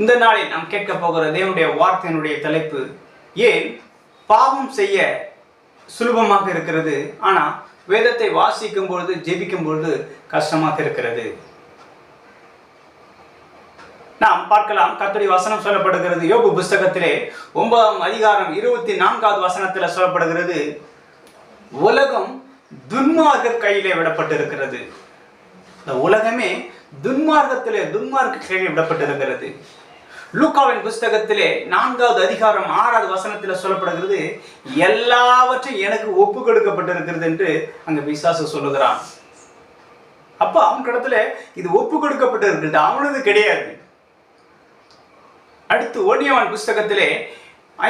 இந்த நாளில் நாம் கேட்க போகிற தேவனுடைய வார்த்தையினுடைய தலைப்பு ஏன் பாவம் செய்ய சுலபமாக இருக்கிறது? ஆனா வேதத்தை வாசிக்கும் பொழுது ஜெபிக்கும் பொழுது கஷ்டமாக இருக்கிறது. நாம் பார்க்கலாம் கத்தடி வசனம் சொல்லப்படுகிறது. யோபு புஸ்தகத்திலே ஒன்பதாம் அதிகாரம் இருபத்தி நான்காவது வசனத்துல சொல்லப்படுகிறது உலகம் துன்மார்க்கர் கையிலே விடப்பட்டிருக்கிறது. இந்த உலகமே துன்மார்க்கத்திலே துன்மார்க்க கையில் விடப்பட்டிருக்கிறது. லூக்காவின் புஸ்தகத்திலே நான்காவது அதிகாரம் ஆறாவது வசனத்தில் சொல்லப்படுகிறது எல்லாவற்றையும் எனக்கு ஒப்பு கொடுக்கப்பட்டிருக்கிறது என்று அங்க பிசாசு சொல்லுகிறான். அப்போ அவன் இடத்துல இது ஒப்பு கொடுக்கப்பட்டிருக்கிறது அவனது கிடையாது. அடுத்து ஓடியவன் புஸ்தகத்திலே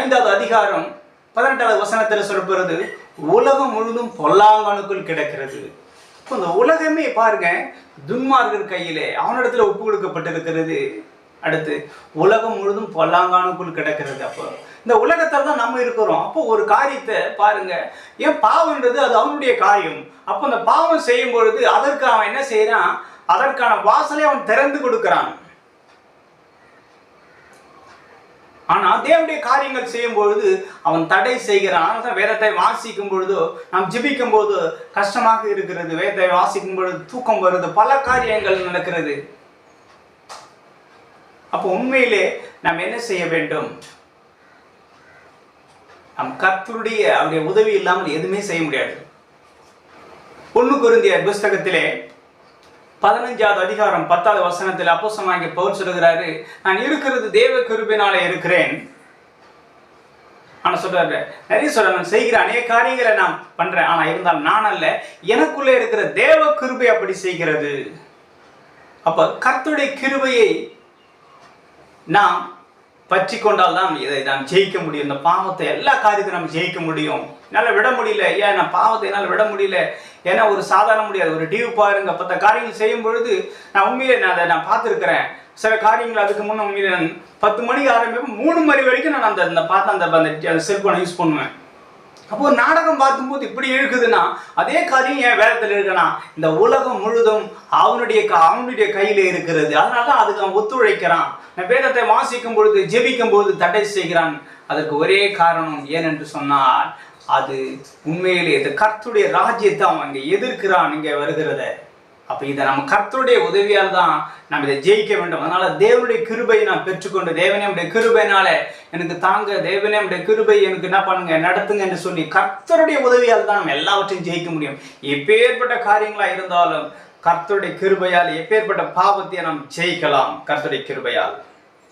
ஐந்தாவது அதிகாரம் பதினெட்டாவது வசனத்தில் சொல்லப்படுறது உலகம் முழுதும் பொல்லாங்கனுக்குள் கிடக்கிறது. இப்போ இந்த உலகமே பாருங்க துன்மார்கர் கையிலே அவனிடத்துல ஒப்பு கொடுக்கப்பட்டிருக்கிறது. அடுத்து உலகம் முழுதும் பொல்லாங்கானுக்குள் கிடக்கிறது. அப்போ இந்த உலகத்தில் தான் நம்ம இருக்கிறோம். அப்போ ஒரு காரியத்தை பாருங்க. ஏன் பாவம்ன்றது அது அவனுடைய காரியம். அப்போ அந்த பாவம் செய்யும் பொழுது அதற்கு அவன் என்ன செய்யறான் அதற்கான வாசலை அவன் திறந்து கொடுக்கிறான். ஆனா தேவனுடைய காரியங்கள் செய்யும் பொழுது அவன் தடை செய்கிறான். அதனால தான் வேதத்தை வாசிக்கும் பொழுதோ நாம் ஜிபிக்கும் போது கஷ்டமாக இருக்கிறது. வேதத்தை வாசிக்கும் பொழுது தூக்கம் வருது. பல காரியங்கள் நடக்கிறது. அப்போ உண்மையிலே நாம் என்ன செய்ய வேண்டும்? நம் கர்த்தருடைய அவருடைய உதவி இல்லாமல் எதுவுமே செய்ய முடியாது. ஒன்று குருந்திய புஸ்தகத்திலே பதினஞ்சாவது அதிகாரம் பத்தாவது வசனத்தில் அப்போசமாகி பவுல் சொல்லுகிறாரு நான் இருக்கிறது தேவ கிருபினாலே இருக்கிறேன். ஆனா சொல்றாரு நிறைய சொல்ற நான் செய்கிற அநேக காரியங்களை நான் பண்றேன். ஆனா இருந்தால் நான் அல்ல எனக்குள்ளே இருக்கிற தேவ கிருபை அப்படி செய்கிறது. அப்போ கர்த்தருடைய கிருபையை நாம் பற்றி கொண்டால் தான் இதை நாம் ஜெயிக்க முடியும். இந்த பாவத்தை எல்லா காரியத்தையும் நம்ம ஜெயிக்க முடியும். என்னால் விட முடியல. ஏன் நான் பாவத்தை என்னால் விட முடியல? ஏன்னா ஒரு சாதாரண முடியாது. ஒரு டிவி பாருங்க. பத்த காரியங்கள் செய்யும் பொழுது நான் உண்மையிலே நான் அதை நான் பார்த்துருக்கிறேன். சில காரியங்கள் அதுக்கு முன்னே உண்மையிலே நான் பத்து மணிக்கு ஆரம்பிப்போம் மூணு மணி வரைக்கும் நான் அந்த அந்த பார்த்து அந்த அந்த செல்ஃபோனை யூஸ் பண்ணுவேன். அப்போ ஒரு நாடகம் பார்க்கும்போது இப்படி இருக்குதுன்னா அதே காரியம் என் வேதத்தில் இருக்குன்னா இந்த உலகம் முழுதும் அவனுடைய க- அவனுடைய கையில இருக்கிறது. அதனால தான் அதுக்கு அவன் ஒத்துழைக்கிறான். நான் வேதத்தை வாசிக்கும் பொழுது ஜெபிக்கும் பொழுது தடை செய்கிறான். அதற்கு ஒரே காரணம் ஏனென்று சொன்னால் அது உண்மையிலே இது கர்த்துடைய ராஜ்யத்தை அவன் இங்கே எதிர்க்கிறான். இங்கே வருகிறத. அப்போ இதை நம்ம கர்த்தருடைய உதவியால் தான் நம்ம இதை ஜெயிக்க வேண்டும். அதனால தேவனுடைய கிருபையை நான் பெற்றுக்கொண்டு தேவனே உடைய கிருபைனால எனக்கு தாங்க தேவனே உடைய கிருபை எனக்கு என்ன பண்ணுங்க நடத்துங்க என்று சொல்லி கர்த்தருடைய உதவியால் தான் நம்ம எல்லாவற்றையும் ஜெயிக்க முடியும். எப்பேற்பட்ட காரியங்களா இருந்தாலும் கர்த்தருடைய கிருபையால் எப்பேற்பட்ட பாவத்தை நாம் ஜெயிக்கலாம் கர்த்தருடைய கிருபையால்.